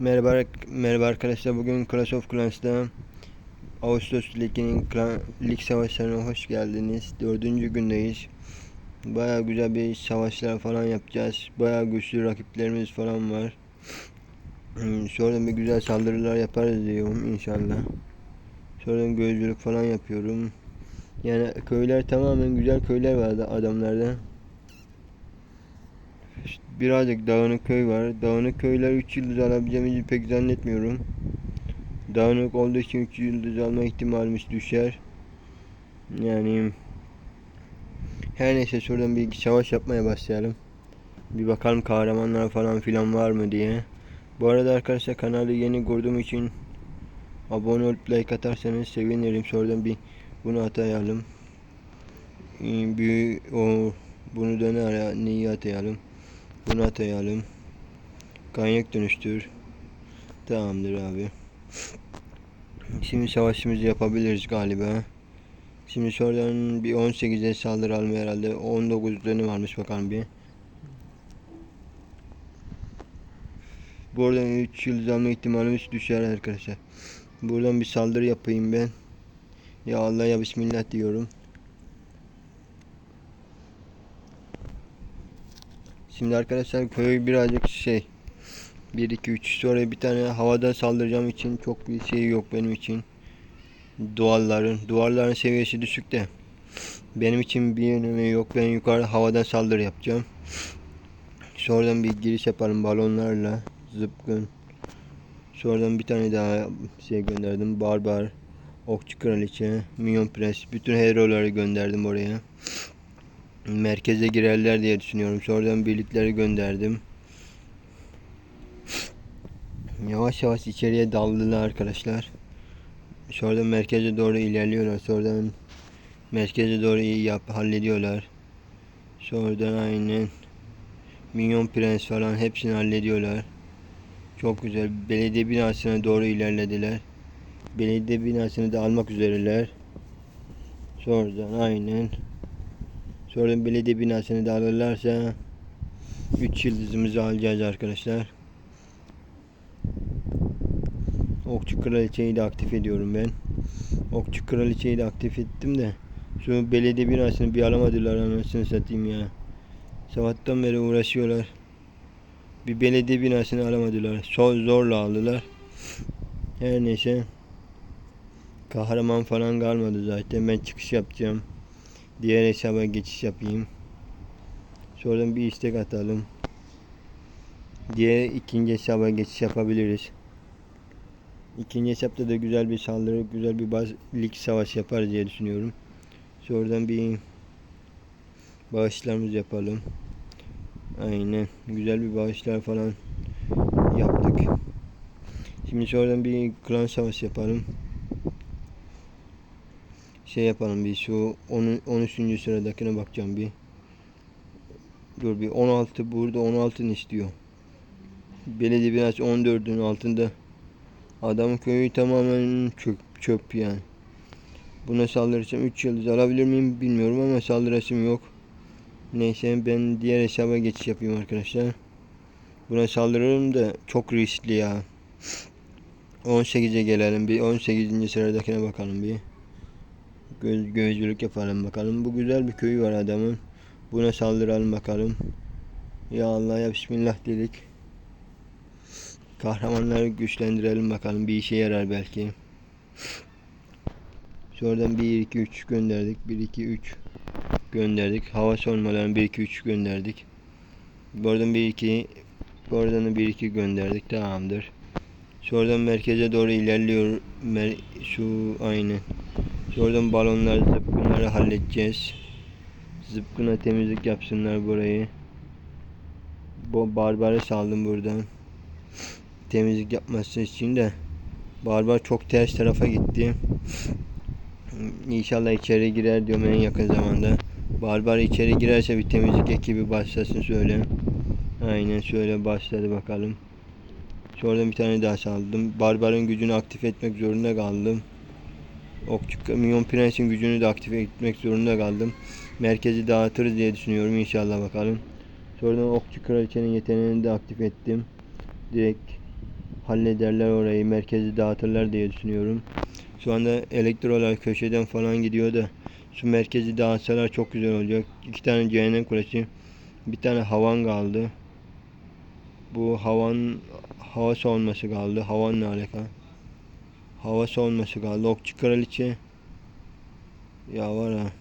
Merhaba, merhaba arkadaşlar. Bugün Clash of Clans'ta Ağustos Ligi'nin lig savaşlarına hoş geldiniz. Dördüncü gündeyiz. Baya güzel bir savaşlar falan yapacağız. Baya güçlü rakiplerimiz falan var. Hmm, Sonra bir güzel saldırılar yaparız diyorum inşallah. Sonra gözcülük falan yapıyorum. Yani köyler tamamen güzel köyler vardı adamlarda. Birazcık dağınık köy var. Dağınık köyler 3 yıldız alabileceğimizi pek zannetmiyorum. Dağınık olduğu için 3 yıldız alma ihtimalimiz düşer. Yani her neyse şuradan bir savaş yapmaya başlayalım. Bir bakalım kahramanlar falan filan var mı diye. Bu arada arkadaşlar kanalı yeni kurduğum için abone olup like atarsanız sevinirim. Sonradan bir bunu atayalım. Ee, Bir o bunu da ne ara neyi atayalım? Bunu atayalım. Kaynak dönüştür. Tamamdır abi. Şimdi savaşımızı yapabiliriz galiba. Şimdi şuradan bir 18'e saldıralım herhalde. 19 dönüm varmış bakalım bir. Buradan 3 yıldız alma ihtimalimiz düşer arkadaşlar. Buradan bir saldırı yapayım ben. Ya Allah ya Bismillah diyorum. Şimdi arkadaşlar köy birazcık şey 1 2 3 sonra bir tane havadan saldıracağım için çok bir şey yok benim için. Duvarların duvarların seviyesi düşük de benim için bir önemi yok. Ben yukarı havadan saldırı yapacağım. Sonradan bir giriş yaparım balonlarla zıpkın. Sonradan bir tane daha şey gönderdim. Barbar, Okçu Kraliçe, Minyon Prens. Bütün hero'ları gönderdim oraya merkeze girerler diye düşünüyorum. Sonradan birlikleri gönderdim. Yavaş yavaş içeriye daldılar arkadaşlar. Sonradan merkeze doğru ilerliyorlar. Sonradan merkeze doğru iyi yap hallediyorlar. Sonradan aynen Minyon Prens falan hepsini hallediyorlar. Çok güzel. Belediye binasına doğru ilerlediler. Belediye binasını da almak üzereler. Sonradan aynen Sonra belediye binasını da alırlarsa 3 yıldızımızı alacağız arkadaşlar. Okçu kraliçeyi de aktif ediyorum ben. Okçu kraliçeyi de aktif ettim de şu belediye binasını bir alamadılar anasını satayım ya. Sabahtan beri uğraşıyorlar. Bir belediye binasını alamadılar. Zor, zorla aldılar. Her neyse. Kahraman falan kalmadı zaten. Ben çıkış yapacağım. Diğer hesaba geçiş yapayım. Sonradan bir istek atalım. Diğer ikinci hesaba geçiş yapabiliriz. İkinci hesapta da güzel bir saldırı, güzel bir baz lig savaş yaparız diye düşünüyorum. Sonradan bir bağışlarımız yapalım. Aynen. Güzel bir bağışlar falan yaptık. Şimdi sonradan bir klan savaşı yapalım şey yapalım bir şu 10. 13. sıradakine bakacağım bir. Dur bir 16 burada 16'ını istiyor. Belediye biraz 14'ün altında. Adam köyü tamamen çöp, çöp yani. Buna saldırırsam 3 yıldız alabilir miyim bilmiyorum ama saldırasım yok. Neyse ben diğer hesaba geçiş yapayım arkadaşlar. Buna saldırırım da çok riskli ya. 18'e gelelim bir 18. sıradakine bakalım bir. Göz, gözcülük yapalım bakalım. Bu güzel bir köyü var adamın. Buna saldıralım bakalım. Ya Allah ya Bismillah dedik. Kahramanları güçlendirelim bakalım. Bir işe yarar belki. Sonradan 1 2 3 gönderdik. 1 2 3 gönderdik. Hava sormalarını 1 2 3 gönderdik. Buradan 1 2 Buradan da 1 2 gönderdik. Tamamdır. Sonradan merkeze doğru ilerliyor. Mer şu aynı. Oradan balonlar, zıpkınları halledeceğiz. Zıpkına temizlik yapsınlar burayı. Bu barbarı saldım buradan. Temizlik yapması için de barbar çok ters tarafa gitti. İnşallah içeri girer diyorum en yakın zamanda. Barbar içeri girerse bir temizlik ekibi başlasın söyle. Aynen şöyle başladı bakalım. Sonradan bir tane daha saldım. Barbarın gücünü aktif etmek zorunda kaldım. Okçu Minyon Prens'in gücünü de aktive etmek zorunda kaldım. Merkezi dağıtırız diye düşünüyorum inşallah bakalım. Sonradan Okçu Kraliçenin yeteneğini de aktif ettim. Direkt hallederler orayı. Merkezi dağıtırlar diye düşünüyorum. Şu anda elektrolar köşeden falan gidiyor da şu merkezi dağıtsalar çok güzel olacak. İki tane cehennem kulesi. Bir tane havan kaldı. Bu havan hava savunması kaldı. Havan ne alaka? Hava savunması kaldı. Okçu kraliçe. Ya var ha.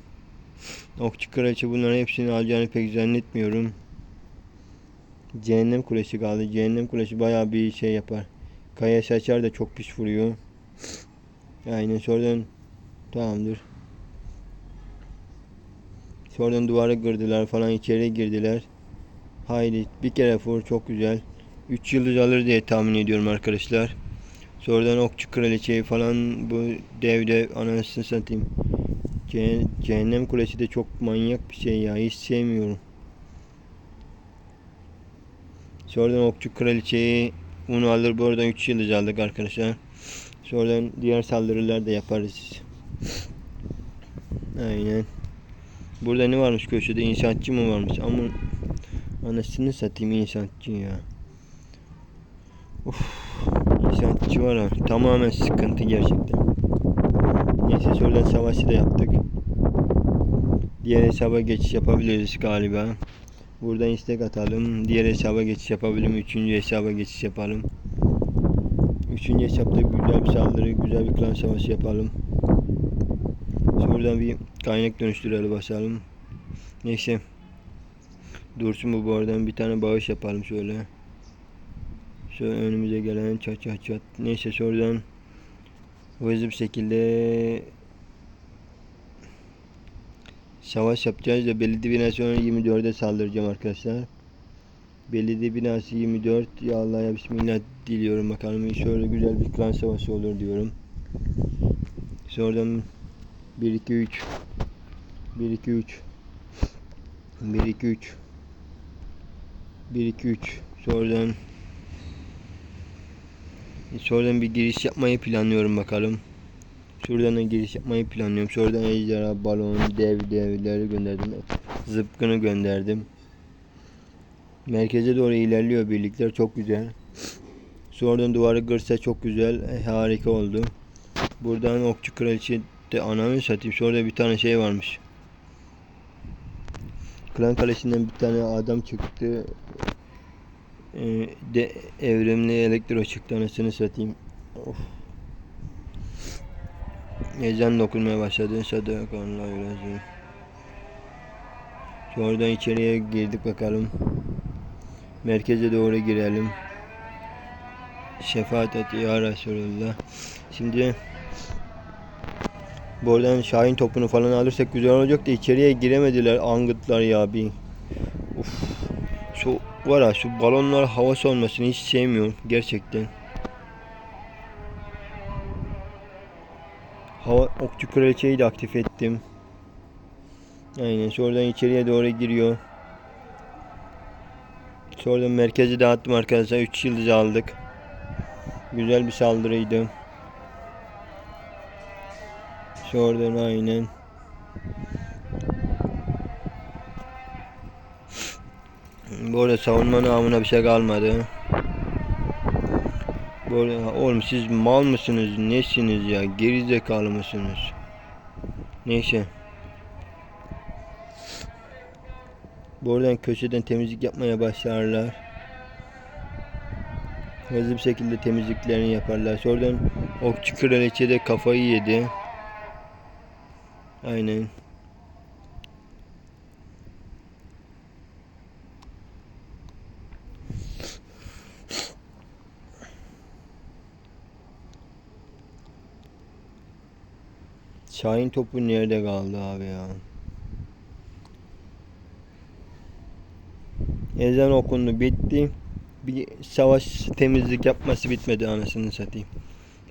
Okçu kraliçe bunların hepsini alacağını pek zannetmiyorum. Cehennem kulesi kaldı. Cehennem kulesi bayağı bir şey yapar. Kaya saçar da çok pis vuruyor. Aynen sonradan tamamdır. Sonradan duvarı kırdılar falan içeri girdiler. Haydi bir kere vur çok güzel. 3 yıldız alır diye tahmin ediyorum arkadaşlar. Sonradan okçu kraliçeyi falan bu dev dev anasını satayım. Ce- Cehennem kulesi de çok manyak bir şey ya hiç sevmiyorum. Sonradan okçu kraliçeyi onu alır bu arada 3 yıldız aldık arkadaşlar. Sonradan diğer saldırılar da yaparız. Aynen. Burada ne varmış köşede? İnşaatçı mı varmış? Ama anasını satayım inşaatçı ya. Uf, inşaatçı var ha. Tamamen sıkıntı gerçekten. Neyse sonradan savaşı da yaptık. Diğer hesaba geçiş yapabiliriz galiba. Buradan istek atalım. Diğer hesaba geçiş yapabilirim. Üçüncü hesaba geçiş yapalım. Üçüncü hesapta güzel bir saldırı, güzel bir klan savaşı yapalım. Şuradan bir kaynak dönüştüreli basalım. Neyse. Dursun bu bu aradan bir tane bağış yapalım şöyle. Şöyle önümüze gelen çat çat çat. Neyse sonradan hızlı bir şekilde savaş yapacağız da belediye binası sonra 24'e saldıracağım arkadaşlar. Belediye binası 24 ya Allah ya Bismillah diliyorum bakalım şöyle güzel bir klan savaşı olur diyorum. Sonradan 1 2 3 1 2 3 1 2 3 1 2 3 sonradan sonradan bir giriş yapmayı planlıyorum bakalım. Şuradan da giriş yapmayı planlıyorum. Sonradan ejderha, balon, dev devleri gönderdim. Zıpkını gönderdim. Merkeze doğru ilerliyor birlikler. Çok güzel. Sonradan duvarı kırsa çok güzel. E, harika oldu. Buradan okçu kraliçe de ananı satayım. Sonra bir tane şey varmış. Klan kalesinden bir tane adam çıktı. Ee, de evrimli elektro çıktı anasını satayım. Of. Ezan okunmaya başladı. Sadakallahu razı. Sonradan içeriye girdik bakalım. Merkeze doğru girelim. Şefaat et ya Resulullah. Şimdi Buradan Şahin topunu falan alırsak güzel olacak da içeriye giremediler angıtlar ya bir. Uf. Şu var ya şu balonlar havası olmasını hiç sevmiyorum gerçekten. Hava okçu kraliçeyi de aktif ettim. Aynen sonradan içeriye doğru giriyor. Sonradan merkezi dağıttım arkadaşlar. 3 yıldız aldık. Güzel bir saldırıydı. Şuradan aynen. Arada savunma namına bir şey kalmadı. Böyle oğlum siz mal mısınız? Nesiniz ya? Gerizekalı mısınız? Neyse. Buradan köşeden temizlik yapmaya başlarlar. Hızlı bir şekilde temizliklerini yaparlar. Sonradan okçu kraliçe de kafayı yedi. Aynen. Şahin topu nerede kaldı abi ya? Ezan okundu bitti. Bir savaş temizlik yapması bitmedi anasını satayım.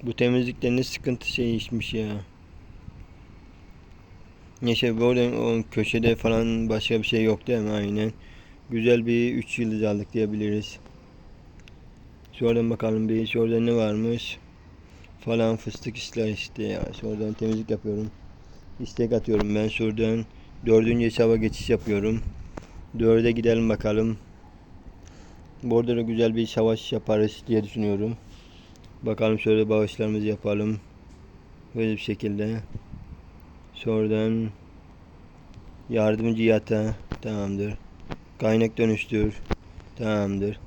Bu temizlikte ne sıkıntı şey işmiş ya. Neyse burada o köşede falan başka bir şey yok değil mi? Aynen. Güzel bir 3 yıldız aldık diyebiliriz. Şuradan bakalım bir şurada ne varmış. Falan fıstık işler işte ya. Şuradan temizlik yapıyorum. İstek atıyorum ben şuradan. Dördüncü hesaba geçiş yapıyorum. Dörde gidelim bakalım. Bu arada da güzel bir savaş yaparız diye düşünüyorum. Bakalım şöyle bağışlarımızı yapalım. Böyle bir şekilde. Sonradan yardımcı yata tamamdır. Kaynak dönüştür tamamdır.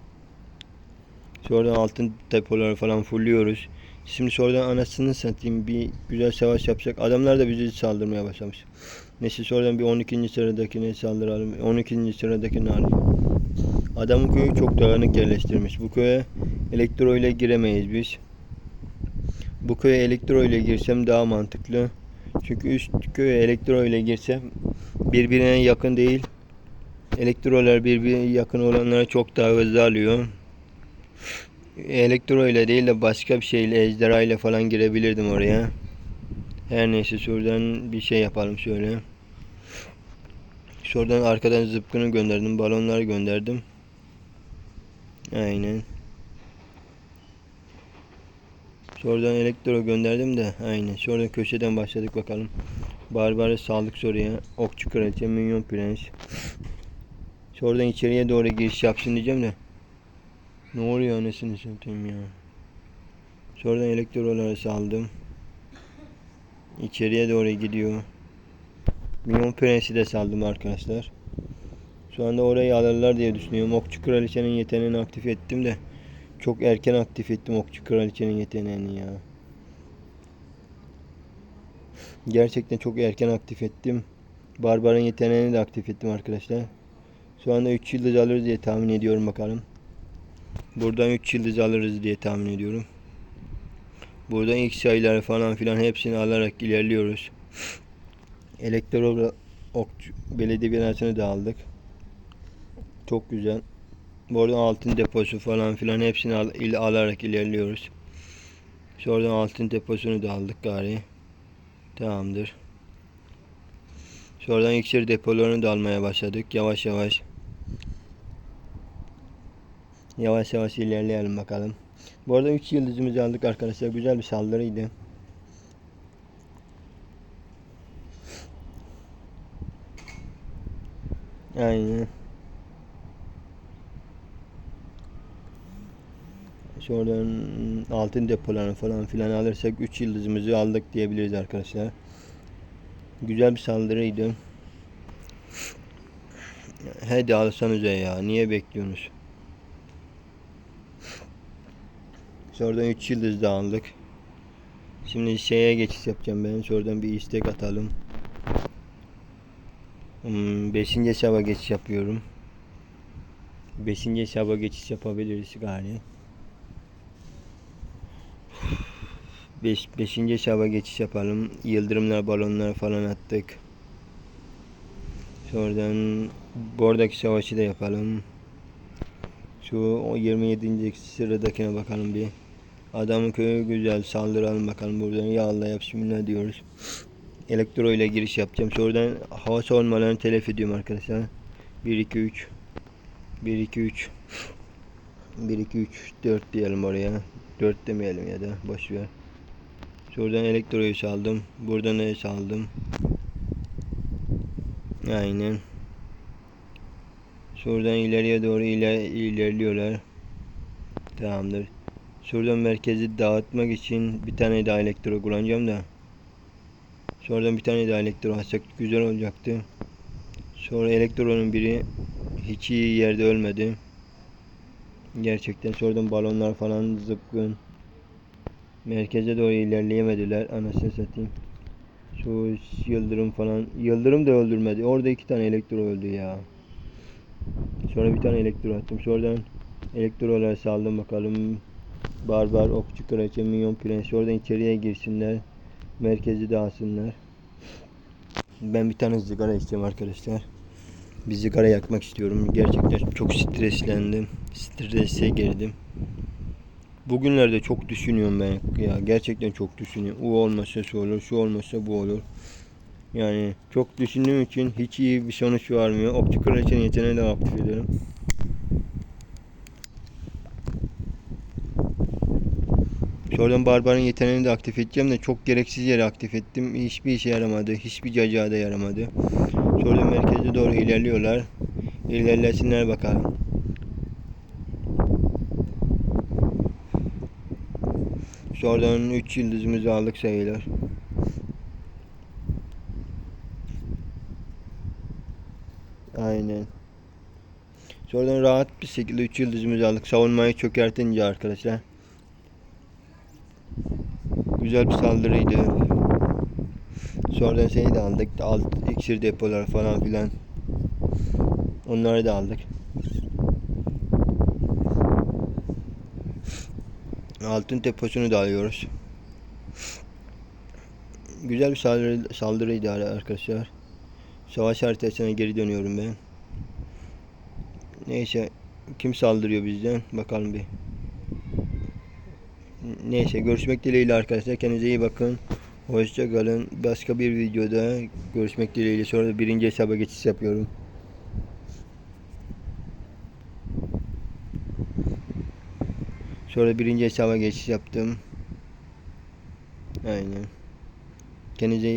Sonradan altın depoları falan fulluyoruz. Şimdi sonradan anasını satayım bir güzel savaş yapacak. Adamlar da bizi saldırmaya başlamış. Neyse sonradan bir 12. sıradakine saldıralım. 12. sıradakini alayım. Adamın köyü çok dağınık yerleştirmiş. Bu köye elektro ile giremeyiz biz. Bu köye elektro ile girsem daha mantıklı. Çünkü üst köye elektro ile girsem birbirine yakın değil. Elektrolar birbirine yakın olanlara çok daha hızlı alıyor. Elektro ile değil de başka bir şeyle ejderha ile falan girebilirdim oraya. Her neyse şuradan bir şey yapalım şöyle. Şuradan arkadan zıpkını gönderdim. Balonlar gönderdim. Aynen. Şuradan elektro gönderdim de aynen. Şuradan köşeden başladık bakalım. Barbara sağlık soruya. Okçu kraliçe, minyon prens. Şuradan içeriye doğru giriş yapsın diyeceğim de. Ne oluyor anasını satayım ya. Şuradan elektroları saldım. İçeriye doğru gidiyor. Minyon Prens'i de saldım arkadaşlar. Şu anda orayı alırlar diye düşünüyorum. Okçu Kraliçenin yeteneğini aktif ettim de. Çok erken aktif ettim Okçu Kraliçenin yeteneğini ya. Gerçekten çok erken aktif ettim. Barbar'ın yeteneğini de aktif ettim arkadaşlar. Şu anda 3 yıldız alırız diye tahmin ediyorum bakalım. Buradan 3 yıldız alırız diye tahmin ediyorum. Buradan ilk sayıları falan filan hepsini alarak ilerliyoruz. Elektro belediye binasını da aldık. Çok güzel. Buradan altın deposu falan filan hepsini al, il, alarak ilerliyoruz. Sonradan altın deposunu da aldık gari. Tamamdır. Sonradan iksir depolarını da almaya başladık. Yavaş yavaş. Yavaş yavaş ilerleyelim bakalım. Bu arada 3 yıldızımızı aldık arkadaşlar. Güzel bir saldırıydı. Aynen. Şuradan altın depolarını falan filan alırsak 3 yıldızımızı aldık diyebiliriz arkadaşlar. Güzel bir saldırıydı. Hadi alsanıza ya. Niye bekliyorsunuz? Sonradan 3 yıldız da aldık. Şimdi şeye geçiş yapacağım ben. Sonradan bir istek atalım. 5. Hmm, hesaba geçiş yapıyorum. 5. hesaba geçiş yapabiliriz galiba. 5. 5. hesaba geçiş yapalım. Yıldırımlar, balonlar falan attık. Sonradan buradaki savaşı da yapalım. Şu o 27. sıradakine bakalım bir. Adamın köyü güzel saldıralım bakalım buradan yağla yap şimdi diyoruz. Elektro ile giriş yapacağım. Sonradan hava savunmalarını telef ediyorum arkadaşlar. 1 2 3 1 2 3 1 2 3 4 diyelim oraya. 4 demeyelim ya da boş ver. Şuradan elektroyu saldım. Buradan ne saldım? Aynen. Şuradan ileriye doğru iler ilerliyorlar. Tamamdır. Şuradan merkezi dağıtmak için bir tane daha elektro kullanacağım da. Sonradan bir tane daha elektro atsak güzel olacaktı. Sonra elektronun biri hiç iyi yerde ölmedi. Gerçekten sonradan balonlar falan zıpkın. Merkeze doğru ilerleyemediler. Anasını satayım. Şu yıldırım falan. Yıldırım da öldürmedi. Orada iki tane elektro öldü ya. Sonra bir tane elektro attım. Sonradan elektrolar saldım bakalım. Barbar, okçu kraliçe, minyon prens. Oradan içeriye girsinler. Merkezi dağılsınlar. Ben bir tane sigara içeceğim arkadaşlar. Bir sigara yakmak istiyorum. Gerçekten çok streslendim. Strese girdim. Bugünlerde çok düşünüyorum ben ya. Gerçekten çok düşünüyorum. O olmasa şu olur, şu olmasa bu olur. Yani çok düşündüğüm için hiç iyi bir sonuç vermiyor. Okçu kraliçenin yeteneğini de aktif edelim. Sonradan Barbar'ın yeteneğini de aktif edeceğim de çok gereksiz yere aktif ettim. Hiçbir işe yaramadı. Hiçbir cacağa da yaramadı. Sonra merkeze doğru ilerliyorlar. İlerlesinler bakalım. Sonradan 3 yıldızımızı aldık sayılır. Aynen. Sonradan rahat bir şekilde 3 yıldızımızı aldık. Savunmayı çökertince arkadaşlar. Güzel bir saldırıydı. Sonradan şeyi de aldık. Alt iksir depolar falan filan. Onları da aldık. Altın deposunu da alıyoruz. Güzel bir saldırı, saldırıydı arkadaşlar. Savaş haritasına geri dönüyorum ben. Neyse kim saldırıyor bizden bakalım bir. Neyse görüşmek dileğiyle arkadaşlar. Kendinize iyi bakın. Hoşça kalın. Başka bir videoda görüşmek dileğiyle. Sonra da birinci hesaba geçiş yapıyorum. Sonra birinci hesaba geçiş yaptım. Aynen. Kendinize iyi